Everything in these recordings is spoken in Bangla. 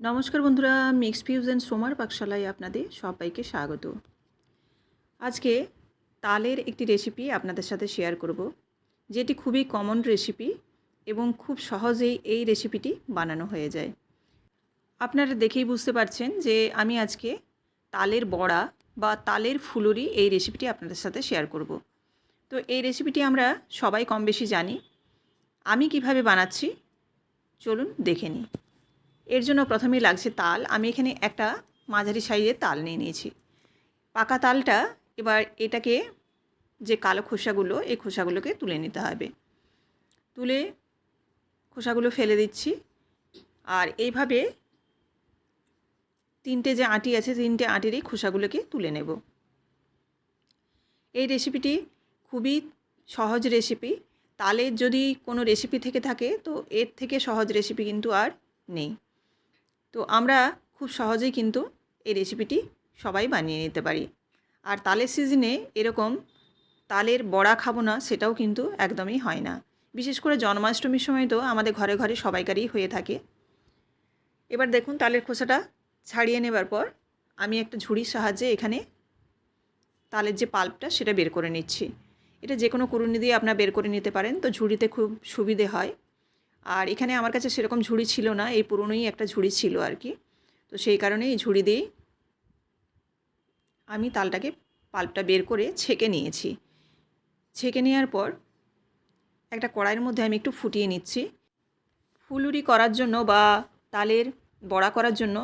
নমস্কার বন্ধুরা, মিক্স ফিউজ অ্যান্ড সোমার পাকশালায় আপনাদের সবাইকে স্বাগত। আজকে তালের একটি রেসিপি আপনাদের সাথে শেয়ার করব, যেটি খুবই কমন রেসিপি এবং খুব সহজেই এই রেসিপিটি বানানো হয়ে যায়। আপনারা দেখেই বুঝতে পারছেন যে আমি আজকে তালের বড়া বা তালের ফুলুরি এই রেসিপিটি আপনাদের সাথে শেয়ার করব। তো এই রেসিপিটি আমরা সবাই কম বেশি জানি। আমি কীভাবে বানাচ্ছি, চলুন দেখে নিই। এর জন্য প্রথমেই লাগছে তাল। আমি এখানে একটা মাঝারি সাইজের তাল নিয়ে নিয়েছি। পাকা তালটা এবার এটাকে যে কালো খোসাগুলো, এই খোসাগুলোকে তুলে নিতে হবে। তুলে খোসাগুলো ফেলে দিচ্ছি। আর এইভাবে তিনটে যে আঁটি আছে, তিনটে আঁটিরই খোসাগুলোকে তুলে নেব। এই রেসিপিটি খুবই সহজ রেসিপি তালের যদি কোনো রেসিপি থেকে থাকে, তো এর থেকে সহজ রেসিপি কিন্তু আর নেই। তো আমরা খুব সহজেই কিন্তু এই রেসিপিটি সবাই বানিয়ে নিতে পারি। আর তালের সিজনে এরকম তালের বড়া খাব না, সেটাও কিন্তু একদমই হয় না। বিশেষ করে জন্মাষ্টমীর সময় তো আমাদের ঘরে ঘরে সবাইকারই হয়ে থাকে। এবার দেখুন তালের খোসাটা ছাড়িয়ে নেবার পর আমি একটা ঝুড়ির সাহায্যে এখানে তালের যে পাল্পটা সেটা বের করে নিচ্ছি। এটা যে কোনো কুরুনি দিয়ে আপনারা বের করে নিতে পারেন। তো ঝুড়িতে খুব সুবিধে হয়। আর এখানে আমার কাছে সেরকম ঝুড়ি ছিল না, এই পুরনোই একটা ঝুড়ি ছিল আর কি। তো সেই কারণে এই ঝুড়ি দিয়েই আমি তালটাকে পাল্পটা বের করে ছেঁকে নিয়েছি। ছেঁকে নেওয়ার পর একটা কড়াইয়ের মধ্যে আমি একটু ফুটিয়ে নিচ্ছি। ফুলুরি করার জন্য বা তালের বড়া করার জন্য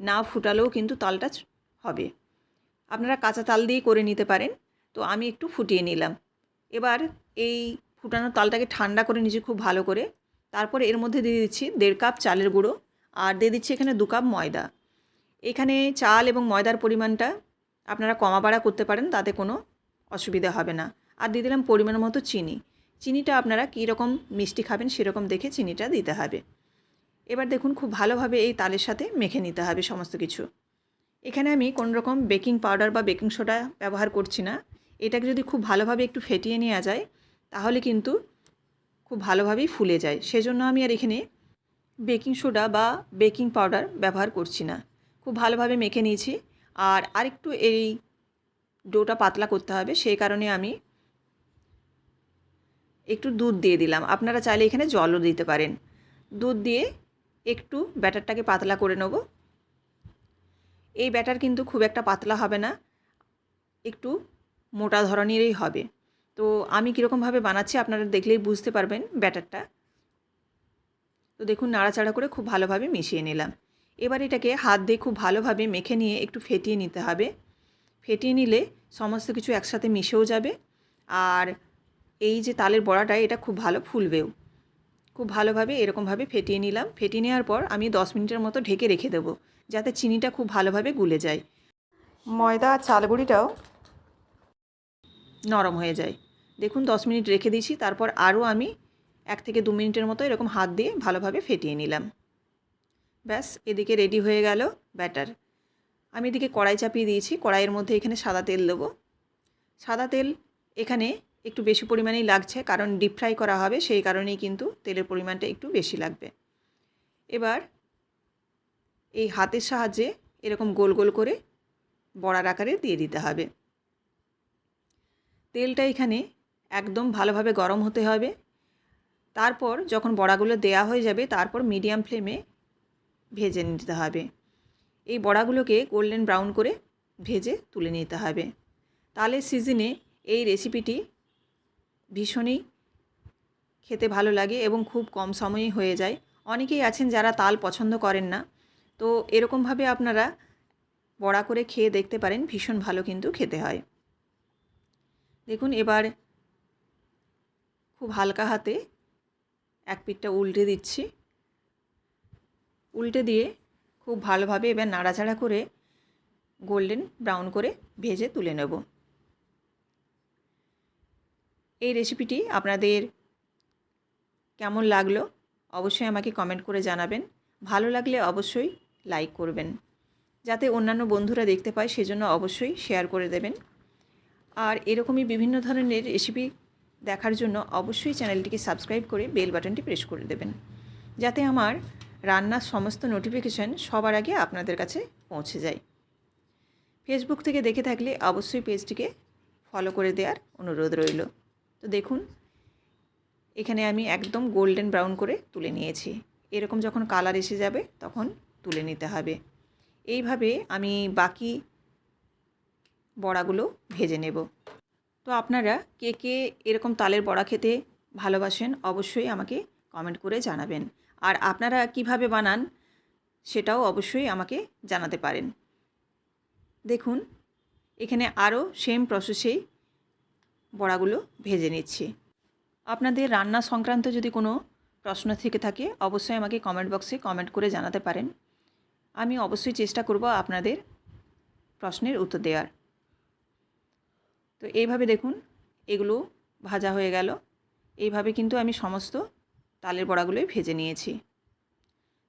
না ফুটালেও কিন্তু তালটা হবে। আপনারা কাঁচা তাল দিয়ে করে নিতে পারেন। তো আমি একটু ফুটিয়ে নিলাম। এবার এই ফুটানো তালটাকে ঠান্ডা করে নিয়েছি খুব ভালো করে। তারপরে এর মধ্যে দিয়ে দিচ্ছি দেড় কাপ চালের গুঁড়ো আর দিয়ে দিচ্ছি এখানে দু কাপ ময়দা। এখানে চাল এবং ময়দার পরিমাণটা আপনারা কমা বাড়া করতে পারেন, তাতে কোনো অসুবিধা হবে না। আর দিয়ে দিলাম পরিমাণ মতো চিনি। চিনিটা আপনারা কী রকম মিষ্টি খাবেন সেরকম দেখে চিনিটা দিতে হবে। এবার দেখুন খুব ভালোভাবে এই তালের সাথে মেখে নিতে হবে সমস্ত কিছু। এখানে আমি কোনো রকম বেকিং পাউডার বা বেকিং সোডা ব্যবহার করছি না। এটাকে যদি খুব ভালোভাবে একটু ফেটিয়ে নেওয়া যায়, তাহলে কিন্তু খুব ভালোভাবেই ফুলে যায়। সেজন্য আমি আর এখানে বেকিং সোডা বা বেকিং পাউডার ব্যবহার করছি না। খুব ভালোভাবে মেখে নিয়েছি। আর আরেকটু এই ডোটা পাতলা করতে হবে, সেই কারণে আমি একটু দুধ দিয়ে দিলাম। আপনারা চাইলে এখানে জলও দিতে পারেন। দুধ দিয়ে একটু ব্যাটারটাকে পাতলা করে নেব। এই ব্যাটার কিন্তু খুব একটা পাতলা হবে না, একটু মোটা ধরনেরই হবে। তো আমি কীরকমভাবে বানাচ্ছি আপনারা দেখলেই বুঝতে পারবেন ব্যাটারটা। তো দেখুন, নাড়াচাড়া করে খুব ভালোভাবে মিশিয়ে নিলাম। এবার এটাকে হাত দিয়ে খুব ভালোভাবে মেখে নিয়ে একটু ফেটিয়ে নিতে হবে। ফেটিয়ে নিলে সমস্ত কিছু একসাথে মিশেও যাবে। আর এই যে তালের বড়াটা, এটা খুব ভালো ফুলবেও। খুব ভালোভাবে এরকমভাবে ফেটিয়ে নিলাম। ফেটিয়ে নেওয়ার পর আমি দশ মিনিটের মতো ঢেকে রেখে দেবো, যাতে চিনিটা খুব ভালোভাবে গুলে যায়। ময়দা আর চালগুড়িটাও নরম হয়ে যায়। দেখুন, দশ মিনিট রেখে দিয়েছি, তারপর আরও আমি এক থেকে দু মিনিটের মতো এরকম হাত দিয়ে ভালোভাবে ফেটিয়ে নিলাম। ব্যাস, এদিকে রেডি হয়ে গেল ব্যাটার। আমি এদিকে কড়াই চাপিয়ে দিয়েছি, কড়াইয়ের মধ্যে এখানে সাদা তেল দেবো। সাদা তেল এখানে একটু বেশি পরিমাণেই লাগছে, কারণ ডিপ ফ্রাই করা হবে, সেই কারণেই কিন্তু তেলের পরিমাণটা একটু বেশি লাগবে। এবার এই হাতের সাহায্যে এরকম গোল গোল করে বড়ার আকারে দিয়ে দিতে হবে। তেলটা এখানে একদম ভালোভাবে গরম হতে হবে। তারপর যখন বড়াগুলো দেয়া হয়ে যাবে, তারপর মিডিয়াম ফ্লেমে ভেজে নিতে হবে। এই বড়াগুলোকে গোল্ডেন ব্রাউন করে ভেজে তুলে নিতে হবে। তালের সিজনে এই রেসিপিটি ভীষণই খেতে ভালো লাগে এবং খুব কম সময়ে হয়ে যায়। অনেকেই আছেন যারা তাল পছন্দ করেন না। তো এরকমভাবে আপনারা বড়া করে খেয়ে দেখতে পারেন, ভীষণ ভালো কিন্তু খেতে হয়। দেখুন, এবার খুব হালকা হাতে এক পিঠটা উল্টে দিচ্ছি। উল্টে দিয়ে খুব ভালোভাবে এবার নাড়াচাড়া করে গোল্ডেন ব্রাউন করে ভেজে তুলে নেব। এই রেসিপিটি আপনাদের কেমন লাগল অবশ্যই আমাকে কমেন্ট করে জানাবেন। ভালো লাগলে অবশ্যই লাইক করবেন। যাতে অন্যান্য বন্ধুরা দেখতে পায়, সেজন্য অবশ্যই শেয়ার করে দেবেন। আর এরকমই বিভিন্ন ধরনের রেসিপি দেখার জন্য অবশ্যই চ্যানেলটিকে সাবস্ক্রাইব করে বেল বাটনটি প্রেস করে দেবেন। যাতে আমার রান্নার সমস্ত নোটিফিকেশান সবার আগে আপনাদের কাছে পৌঁছে যায়। ফেসবুক থেকে দেখে থাকলে অবশ্যই পেজটিকে ফলো করে দেওয়ার অনুরোধ রইল। তো দেখুন, এখানে আমি একদম গোল্ডেন ব্রাউন করে তুলে নিয়েছি। এরকম যখন কালার এসে যাবে, তখন তুলে নিতে হবে। এইভাবে আমি বাকি বড়াগুলো ভেজে নেব। তো আপনারা কে কে এরকম তালের বড়া খেতে ভালোবাসেন অবশ্যই আমাকে কমেন্ট করে জানাবেন। আর আপনারা কীভাবে বানান সেটাও অবশ্যই আমাকে জানাতে পারেন। দেখুন, এখানে আরও সেম প্রসেসেই বড়াগুলো ভেজে নিচ্ছি। আপনাদের রান্না সংক্রান্ত যদি কোনো প্রশ্ন থেকে থাকে, অবশ্যই আমাকে কমেন্ট বক্সে কমেন্ট করে জানাতে পারেন। আমি অবশ্যই চেষ্টা করব আপনাদের প্রশ্নের উত্তর দেওয়ার। তো এইভাবে দেখুন, এগুলো ভাজা হয়ে গেল। এইভাবে কিন্তু আমি সমস্ত তালের বড়াগুলোই ভেজে নিয়েছি।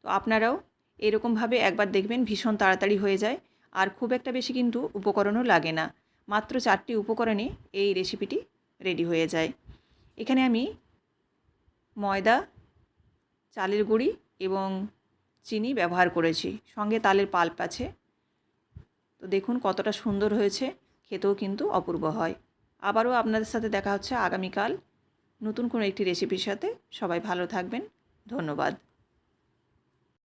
তো আপনারাও এরকমভাবে একবার দেখবেন ভীষণ তাড়াতাড়ি হয়ে যায়। আর খুব একটা বেশি কিন্তু উপকরণও লাগে না। মাত্র চারটি উপকরণে এই রেসিপিটি রেডি হয়ে যায়। এখানে আমি ময়দা, চালের গুঁড়ি এবং চিনি ব্যবহার করেছি। সঙ্গে তালের পাল্প আছে। তো দেখুন কতটা সুন্দর হয়েছে। খেতেও কিন্তু অপূর্ব হয়। আবারও আপনাদের সাথে দেখা হচ্ছে আগামীকাল নতুন কোনো একটি রেসিপির সাথে। সবাই ভালো থাকবেন। ধন্যবাদ।